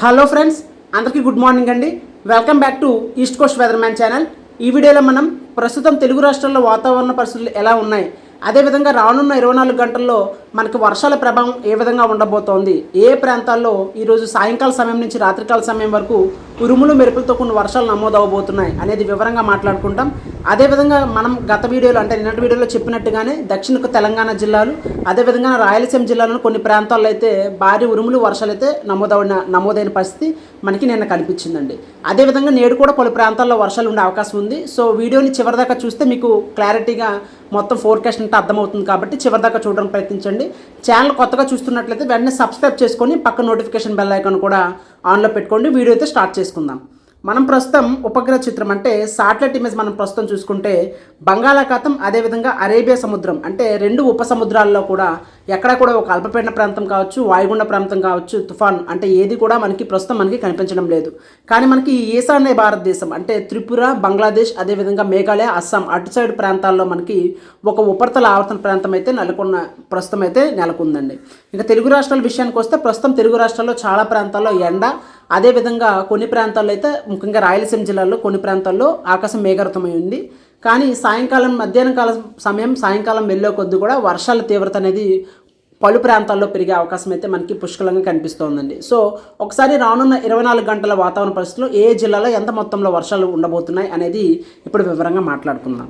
Hello friends అందరికీ good morning అండి. Welcome back to east coast weather man channel. ఈ వీడియోలో మనం ప్రస్తుతం తెలుగు రాష్ట్రాల్లో వాతావరణ పరిస్థితులు ఎలా ఉన్నాయి? అదేవిధంగా రానున్న ఇరవై నాలుగు గంటల్లో మనకి వర్షాల ప్రభావం ఏ విధంగా ఉండబోతోంది? ఏ ప్రాంతాల్లో ఈరోజు సాయంకాల సమయం నుంచి రాత్రికాల సమయం వరకు ఉరుములు మెరుపులతో కొన్ని వర్షాలు నమోదవబోతున్నాయి అనేది వివరంగా మాట్లాడుకుంటాం. అదేవిధంగా మనం గత వీడియోలో అంటే నిన్నటి వీడియోలో చెప్పినట్టుగానే దక్షిణకు తెలంగాణ జిల్లాలు అదేవిధంగా రాయలసీమ జిల్లాలోని కొన్ని ప్రాంతాల్లో అయితే భారీ ఉరుములు వర్షాలు అయితే నమోదైన నమోదైన పరిస్థితి మనకి నిన్న కనిపించిందండి. అదేవిధంగా నేడు కూడా పలు ప్రాంతాల్లో వర్షాలు ఉండే అవకాశం ఉంది. సో వీడియోని చివరిదాకా చూస్తే మీకు క్లారిటీగా మొత్తం ఫోర్కాస్ట్ అంటే అర్థమవుతుంది కాబట్టి చివరిదాకా చూడడానికి ప్రయత్నించండి. ఛానల్ కొత్తగా చూస్తున్నట్లయితే వెంటనే సబ్స్క్రైబ్ చేసుకొని పక్క నోటిఫికేషన్ బెల్ ఐకాన్ కూడా ఆన్లో పెట్టుకోండి. వీడియో అయితే స్టార్ట్ చేసుకుందాం. మనం ప్రస్తుతం ఉపగ్రహ చిత్రం అంటే సాటిలైట్ ఇమేజ్ మనం ప్రస్తుతం చూసుకుంటే బంగాళాఖాతం అదేవిధంగా అరేబియా సముద్రం అంటే రెండు ఉప సముద్రాల్లో కూడా ఎక్కడ కూడా ఒక అల్పపీడన ప్రాంతం కావచ్చు వాయుగుండ ప్రాంతం కావచ్చు తుఫాన్ అంటే ఏది కూడా మనకి ప్రస్తుతం మనకి కనిపించడం లేదు. కానీ మనకి ఈ ఈశాన్య భారతదేశం అంటే త్రిపుర బంగ్లాదేశ్ అదేవిధంగా మేఘాలయ అస్సాం అటు సైడ్ ప్రాంతాల్లో మనకి ఒక ఉపరితల ఆవర్తన ప్రాంతం అయితే నెలకొన్న ప్రస్తుతం అయితే నెలకొందండి. ఇంకా తెలుగు రాష్ట్రాల విషయానికి వస్తే ప్రస్తుతం తెలుగు రాష్ట్రాల్లో చాలా ప్రాంతాల్లో ఎండ అదేవిధంగా కొన్ని ప్రాంతాల్లో అయితే ముఖ్యంగా రాయలసీమ జిల్లాలో కొన్ని ప్రాంతాల్లో ఆకాశం మేఘావృతమై ఉంది. కానీ సాయంకాలం మధ్యాహ్నం కాలం సమయం సాయంకాలం వెళ్ళే కొద్ది కూడా వర్షాల తీవ్రత అనేది పలు ప్రాంతాల్లో పెరిగే అవకాశం అయితే మనకి పుష్కలంగా కనిపిస్తోందండి. సో ఒకసారి రానున్న ఇరవై నాలుగు గంటల వాతావరణ పరిస్థితుల్లో ఏ జిల్లాలో ఎంత మొత్తంలో వర్షాలు ఉండబోతున్నాయి అనేది ఇప్పుడు వివరంగా మాట్లాడుకుందాం.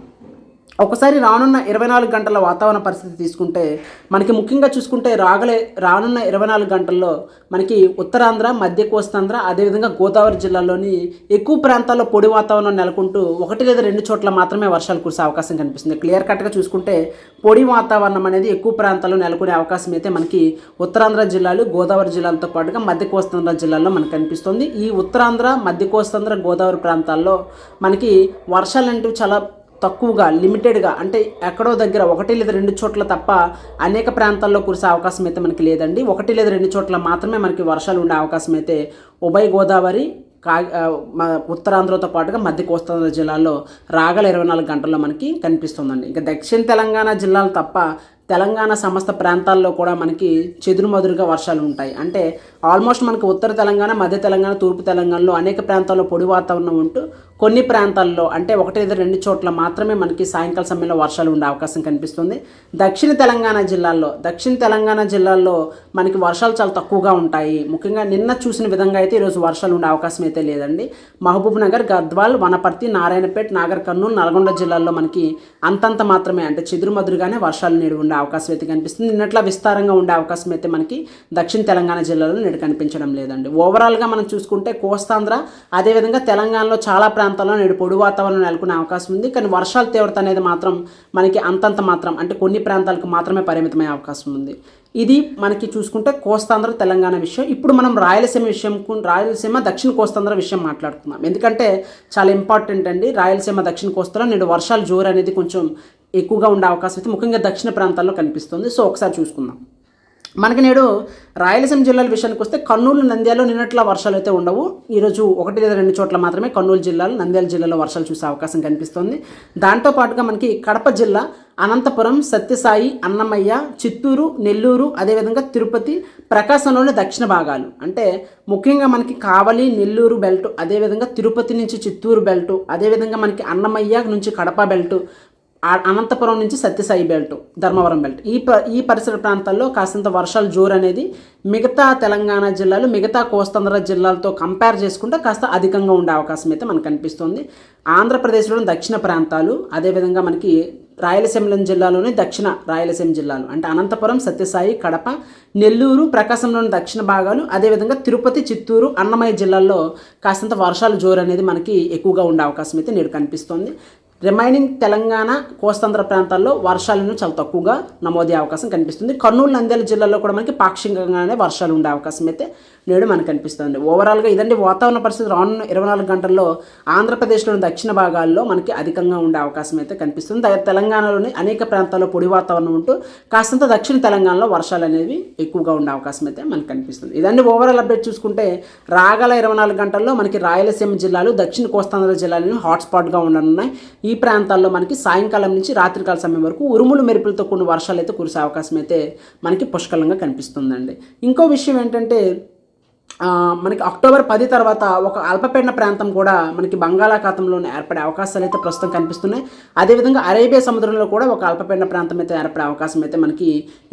ఒకసారి రానున్న ఇరవై నాలుగు గంటల వాతావరణ పరిస్థితి తీసుకుంటే మనకి ముఖ్యంగా చూసుకుంటే రాగలే రానున్న ఇరవై నాలుగు గంటల్లో మనకి ఉత్తరాంధ్ర మధ్య కోస్తాంధ్ర అదేవిధంగా గోదావరి జిల్లాలోని ఎక్కువ ప్రాంతాల్లో పొడి వాతావరణం నెలకొంటూ ఒకటి లేదా రెండు చోట్ల మాత్రమే వర్షాలు కురిసే అవకాశం కనిపిస్తుంది. క్లియర్ కట్గా చూసుకుంటే పొడి వాతావరణం అనేది ఎక్కువ ప్రాంతాల్లో నెలకొనే అవకాశం అయితే మనకి ఉత్తరాంధ్ర జిల్లాలు గోదావరి జిల్లాలతో పాటుగా మధ్య కోస్తాంధ్ర జిల్లాల్లో మనకు కనిపిస్తుంది. ఈ ఉత్తరాంధ్ర మధ్య కోస్తాంధ్ర గోదావరి ప్రాంతాల్లో మనకి వర్షాలు అంటూ చాలా తక్కువగా లిమిటెడ్గా అంటే ఎక్కడో దగ్గర ఒకటి లేదా రెండు చోట్ల తప్ప అనేక ప్రాంతాల్లో కురిసే అవకాశం అయితే మనకి లేదండి. ఒకటి లేదా రెండు చోట్ల మాత్రమే మనకి వర్షాలు ఉండే అవకాశం అయితే ఉభయ గోదావరి కా మా ఉత్తరాంధ్రతో పాటుగా మధ్య కోస్తాంధ్ర జిల్లాల్లో రాగల ఇరవై నాలుగు గంటల్లో మనకి కనిపిస్తుందండి. ఇంకా దక్షిణ తెలంగాణ జిల్లాలు తప్ప తెలంగాణ సమస్త ప్రాంతాల్లో కూడా మనకి చెదురుమదురుగా వర్షాలు ఉంటాయి. అంటే ఆల్మోస్ట్ మనకి ఉత్తర తెలంగాణ మధ్య తెలంగాణ తూర్పు తెలంగాణలో అనేక ప్రాంతాల్లో పొడి వాతావరణం ఉంటూ కొన్ని ప్రాంతాల్లో అంటే ఒకటి ఇద్దరు రెండు చోట్ల మాత్రమే మనకి సాయంకాల సమయంలో వర్షాలు ఉండే అవకాశం కనిపిస్తుంది. దక్షిణ తెలంగాణ జిల్లాల్లో దక్షిణ తెలంగాణ జిల్లాల్లో మనకి వర్షాలు చాలా తక్కువగా ఉంటాయి. ముఖ్యంగా నిన్న చూసిన విధంగా అయితే ఈరోజు వర్షాలు ఉండే అవకాశం అయితే లేదండి. మహబూబ్ నగర్ గద్వాల్ వనపర్తి నారాయణపేట నాగర్ కర్నూలు నల్గొండ జిల్లాల్లో మనకి అంతంత మాత్రమే అంటే చెదురుమదురుగానే వర్షాలు నేడు ఉండే అవకాశం అయితే కనిపిస్తుంది. నిన్నట్లా విస్తారంగా ఉండే అవకాశం అయితే మనకి దక్షిణ తెలంగాణ జిల్లాలో నేడు కనిపించడం లేదండి. ఓవరాల్గా మనం చూసుకుంటే కోస్తాంధ్ర అదేవిధంగా తెలంగాణలో చాలా ప్రాంతాల్లో నేడు పొడి వాతావరణం నెలకొనే అవకాశం ఉంది. కానీ వర్షాల తీవ్రత అనేది మాత్రం మనకి అంతంత మాత్రం అంటే కొన్ని ప్రాంతాలకు మాత్రమే పరిమితమయ్యే అవకాశం ఉంది. ఇది మనకి చూసుకుంటే కోస్తాంధ్ర తెలంగాణ విషయం. ఇప్పుడు మనం రాయలసీమ విషయం రాయలసీమ దక్షిణ కోస్తాంధ్ర విషయం మాట్లాడుకుందాం. ఎందుకంటే చాలా ఇంపార్టెంట్ అండి. రాయలసీమ దక్షిణ కోస్తాలో నేడు వర్షాలు జోరు అనేది కొంచెం ఎక్కువగా ఉండే అవకాశం అయితే ముఖ్యంగా దక్షిణ ప్రాంతాల్లో కనిపిస్తుంది. సో ఒకసారి చూసుకుందాం. మనకి నేడు రాయలసీమ జిల్లాల విషయానికి వస్తే కర్నూలు నంద్యాలలో నిన్నట్ల వర్షాలు అయితే ఉండవు. ఈరోజు ఒకటి లేదా రెండు చోట్ల మాత్రమే కర్నూలు జిల్లాలో నంద్యాల జిల్లాలో వర్షాలు చూసే అవకాశం కనిపిస్తుంది. దాంతో పాటుగా మనకి కడప జిల్లా అనంతపురం సత్యసాయి అన్నమయ్య చిత్తూరు నెల్లూరు అదేవిధంగా తిరుపతి ప్రకాశంలోని దక్షిణ భాగాలు. అంటే ముఖ్యంగా మనకి కావలి నెల్లూరు బెల్ట్ అదేవిధంగా తిరుపతి నుంచి చిత్తూరు బెల్ట్ అదేవిధంగా మనకి అన్నమయ్య నుంచి కడప బెల్ట్ అనంతపురం నుంచి సత్యసాయి బెల్ట్ ధర్మవరం బెల్ట్. ఈ ప ఈ పరిసర ప్రాంతాల్లో కాసింత వర్షాలు జోరు అనేది మిగతా తెలంగాణ జిల్లాలు మిగతా కోస్తాంధ్ర జిల్లాలతో కంపేర్ చేసుకుంటే కాస్త అధికంగా ఉండే అవకాశం అయితే మనకు కనిపిస్తుంది ఆంధ్రప్రదేశ్లోని దక్షిణ ప్రాంతాలు అదేవిధంగా మనకి రాయలసీమ జిల్లాలోని దక్షిణ రాయలసీమ జిల్లాలు అంటే అనంతపురం సత్యసాయి కడప నెల్లూరు ప్రకాశంలోని దక్షిణ భాగాలు అదేవిధంగా తిరుపతి చిత్తూరు అన్నమయ్య జిల్లాల్లో కాస్తంత వర్షాలు జోరు అనేది మనకి ఎక్కువగా ఉండే అవకాశం అయితే నేడు కనిపిస్తోంది. రిమైనింగ్ తెలంగాణ కోస్తాంధ్ర ప్రాంతాల్లో వర్షాలను చాలా తక్కువగా నమోదయ్యే అవకాశం కనిపిస్తుంది. కర్నూలు నంద్యాల జిల్లాలో కూడా మనకి పాక్షికంగానే వర్షాలు ఉండే అవకాశం అయితే నేడు మనకు కనిపిస్తుంది. ఓవరాల్గా ఇదండి వాతావరణ పరిస్థితి. రానున్న ఇరవై నాలుగు గంటల్లో ఆంధ్రప్రదేశ్లోని దక్షిణ భాగాల్లో మనకి అధికంగా ఉండే అవకాశం అయితే కనిపిస్తుంది. తెలంగాణలోని అనేక ప్రాంతాల్లో పొడి వాతావరణం ఉంటూ కాస్తంత దక్షిణ తెలంగాణలో వర్షాలు అనేవి ఎక్కువగా ఉండే అవకాశం అయితే మనకు కనిపిస్తుంది. ఇదండి ఓవరాల్ అప్డేట్ చూసుకుంటే రాగల ఇరవై నాలుగు గంటల్లో మనకి రాయలసీమ జిల్లాలు దక్షిణ కోస్తాంధ్ర జిల్లాలను హాట్స్పాట్గా ఉండనున్నాయి. ఈ ప్రాంతాల్లో మనకి సాయంకాలం నుంచి రాత్రికాల సమయం వరకు ఉరుములు మెరుపులతో కొన్ని వర్షాలు అయితే కురిసే అవకాశం అయితే మనకి పుష్కలంగా కనిపిస్తుందండి. ఇంకో విషయం ఏంటంటే మనకి అక్టోబర్ పది తర్వాత ఒక అల్పపీడన ప్రాంతం కూడా మనకి బంగాళాఖాతంలోనే ఏర్పడే అవకాశాలు అయితే ప్రస్తుతం కనిపిస్తున్నాయి. అదేవిధంగా అరేబియా సముద్రంలో కూడా ఒక అల్పపీడన ప్రాంతం అయితే ఏర్పడే అవకాశం అయితే మనకి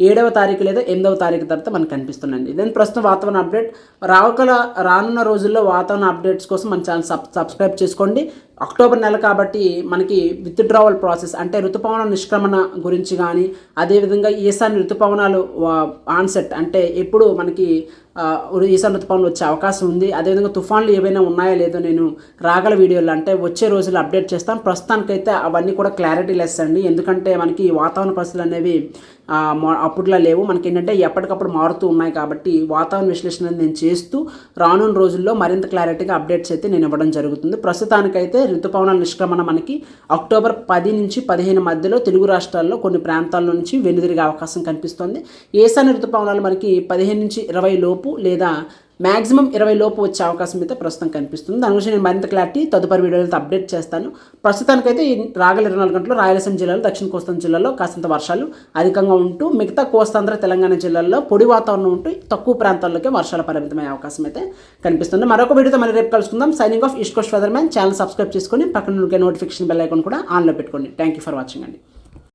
ఏడవ తారీఖు లేదా ఎనిమిదవ తారీఖు తర్వాత మనకి కనిపిస్తుందండి. ఇదే ప్రస్తుతం వాతావరణ అప్డేట్. రావుకల రానున్న రోజుల్లో వాతావరణ అప్డేట్స్ కోసం మన ఛానల్ సబ్ సబ్స్క్రైబ్ చేసుకోండి. అక్టోబర్ నెల కాబట్టి మనకి విత్డ్రావల్ ప్రాసెస్ అంటే ఋతుపవన నిష్క్రమణ గురించి కానీ అదేవిధంగా ఈశాన్య ఋతుపవనాలు ఆన్సెట్ అంటే ఎప్పుడు మనకి ఈశాన్య ఋతుపవనాలు వచ్చే అవకాశం ఉంది. అదేవిధంగా తుఫాన్లు ఏవైనా ఉన్నాయా లేదో నేను రాగల వీడియోలు అంటే వచ్చే రోజులు అప్డేట్ చేస్తాను ప్రస్తుతానికైతే అవన్నీ కూడా క్లారిటీ లెస్ అండి. ఎందుకంటే మనకి వాతావరణ పరిస్థితులు అనేవి అప్పుడులా అప్పట్లో లేవు. మనకి ఏంటంటే ఎప్పటికప్పుడు మారుతూ ఉన్నాయి కాబట్టి వాతావరణ విశ్లేషణ నేను చేస్తూ రానున్న రోజుల్లో మరింత క్లారిటీగా అప్డేట్స్ అయితే నేను ఇవ్వడం జరుగుతుంది. ప్రస్తుతానికైతే ఋతుపవనాల నిష్క్రమణ మనకి అక్టోబర్ పది నుంచి పదిహేను మధ్యలో తెలుగు రాష్ట్రాల్లో కొన్ని ప్రాంతాల నుంచి వెనుదిరిగే అవకాశం కనిపిస్తుంది. ఏసాని ఋతుపవనాలు మనకి పదిహేను నుంచి ఇరవై లోపు లేదా మ్యాక్సిమం ఇరవై లోపు వచ్చే అవకాశం అయితే ప్రస్తుతం కనిపిస్తుంది. దాని గురించి నేను మరింత క్లారిటీ తదుపరి వీడియోలతో అప్డేట్ చేస్తాను. ప్రస్తుతానికైతే ఈ రాగల ఇరవై నాలుగు గంటలు రాయలసీమ జిల్లాలో దక్షిణ కోస్తాం జిల్లాలో కాస్తంత వర్షాలు అధికంగా ఉంటూ మిగతా కోస్తాంధ్ర తెలంగాణ జిల్లాల్లో పొడి వాతావరణం ఉంటూ తక్కువ ప్రాంతాల్లోకి వర్షాలు పరిమితమయ్యే అవకాశం అయితే కనిపిస్తుంది. మరొక వీడియోతో మళ్ళీ రేపు కలుసుకుందాం. Signing off east coast weather man channel subscribe చేసుకొని పక్కన నోటిఫికేషన్ బెల్ ఐకాన్ కూడా ఆన్లో పెట్టుకోండి. థ్యాంక్ యూ ఫర్ వాచింగ్ అండి.